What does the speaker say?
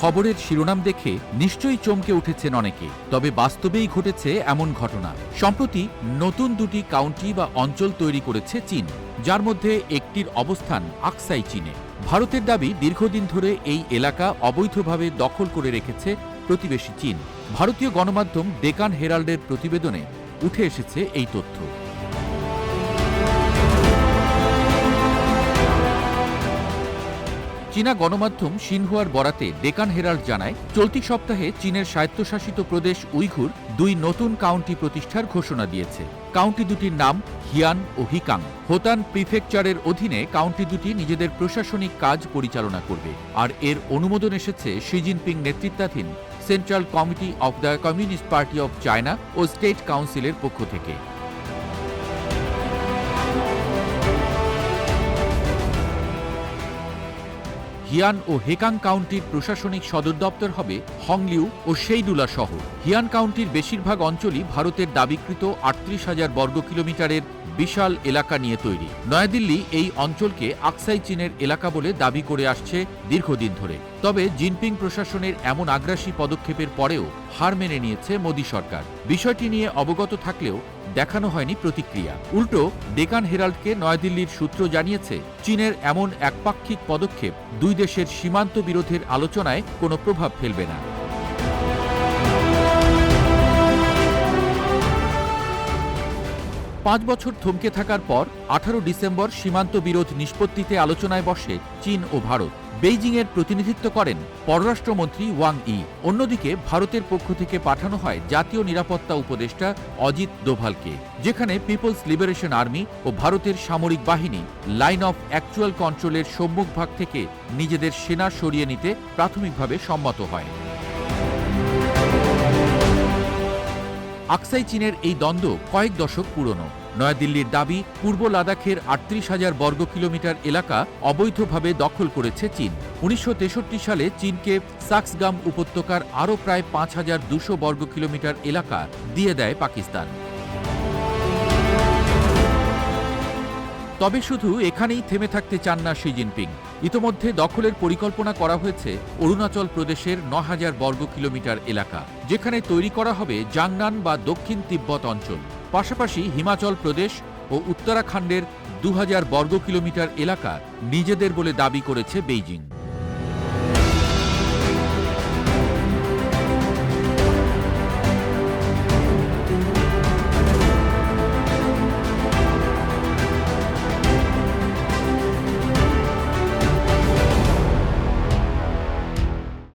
খবরের শিরোনাম দেখে নিশ্চয়ই চমকে উঠেছেন অনেকে, তবে বাস্তবেই ঘটেছে এমন ঘটনা। সম্প্রতি নতুন দুটি কাউন্টি বা অঞ্চল তৈরি করেছে চীন, যার মধ্যে একটির অবস্থান আকসাই চীনে। ভারতের দাবি দীর্ঘদিন ধরে এই এলাকা অবৈধভাবে দখল করে রেখেছে প্রতিবেশী চীন। ভারতীয় গণমাধ্যম ডেকান হেরাল্ডের প্রতিবেদনে উঠে এসেছে এই তথ্য। চীনা গণমাধ্যম সিনহুয়ার বরাতে ডেকান হেরাল্ড জানায়, চলতি সপ্তাহে চীনের স্বায়ত্তশাসিত প্রদেশ উইঘুর দুই নতুন কাউন্টি প্রতিষ্ঠার ঘোষণা দিয়েছে। কাউন্টি দুটির নাম হিয়ান ও হিকাং। হোতান প্রিফেকচারের অধীনে কাউন্টি দুটি নিজেদের প্রশাসনিক কাজ পরিচালনা করবে। আর এর অনুমোদন এসেছে শি জিনপিং নেতৃত্বাধীন central committee of the communist party of China O state কাউন্সিলের পক্ষ থেকে। হিয়ান ও হেকাং কাউন্টির প্রশাসনিক সদর দপ্তর হবে হংলিউ ও সেইডুলা শহর। হিয়ান কাউন্টির বেশিরভাগ অঞ্চলই ভারতের দাবিকৃত আটত্রিশ হাজার বর্গ কিলোমিটারের বিশাল এলাকা নিয়ে তৈরি। নয়াদিল্লি এই অঞ্চলকে আকসাই চীনের এলাকা বলে দাবি করে আসছে দীর্ঘদিন ধরে। তবে জিনপিং প্রশাসনের এমন আগ্রাসী পদক্ষেপের পরেও হার মেনে নিয়েছে মোদী সরকার। বিষয়টি নিয়ে অবগত থাকলেও দেখানো হয়নি প্রতিক্রিয়া। উল্টো, ডেকান হেরাল্ডকে নয়াদিল্লির সূত্র জানিয়েছে, চীনের এমন একপাক্ষিক পদক্ষেপ দুই দেশের সীমান্ত বিরোধের আলোচনায় কোনো প্রভাব ফেলবে না। পাঁচ বছর থমকে থাকার পর আঠারো ডিসেম্বর সীমান্ত বিরোধ নিষ্পত্তিতে আলোচনায় বসে চীন ও ভারত। বেইজিংয়ের প্রতিনিধিত্ব করেন পররাষ্ট্রমন্ত্রী ওয়াং ই। অন্যদিকে ভারতের পক্ষ থেকে পাঠানো হয় জাতীয় নিরাপত্তা উপদেষ্টা অজিত দোভালকে, যেখানে পিপলস লিবারেশন আর্মি ও ভারতের সামরিক বাহিনী লাইন অফ অ্যাকচুয়াল কন্ট্রোলের সম্মুখভাগ থেকে নিজেদের সেনা সরিয়ে নিতে প্রাথমিকভাবে সম্মত হয়। আকসাই চীনের এই দ্বন্দ্ব কয়েক দশক পুরনো। নয়াদিল্লির দাবি, পূর্ব লাদাখের আটত্রিশ হাজার বর্গ কিলোমিটার এলাকা অবৈধভাবে দখল করেছে চীন। উনিশশো তেষট্টি সালে চীনকে সাক্সগাম উপত্যকার আরও প্রায় পাঁচ হাজার দুশো বর্গ কিলোমিটার এলাকা দিয়ে দেয় পাকিস্তান। তবে শুধু এখানেই থেমে থাকতে চান না শি জিনপিং। ইতোমধ্যে দখলের পরিকল্পনা করা হয়েছে অরুণাচল প্রদেশের ন হাজার বর্গ কিলোমিটার এলাকা, যেখানে তৈরি করা হবে জাংনান বা দক্ষিণ তিব্বত অঞ্চল। পাশাপাশি হিমাচল প্রদেশ ও উত্তরাখণ্ডের দু হাজার বর্গ কিলোমিটার এলাকা নিজেদের বলে দাবি করেছে বেইজিং।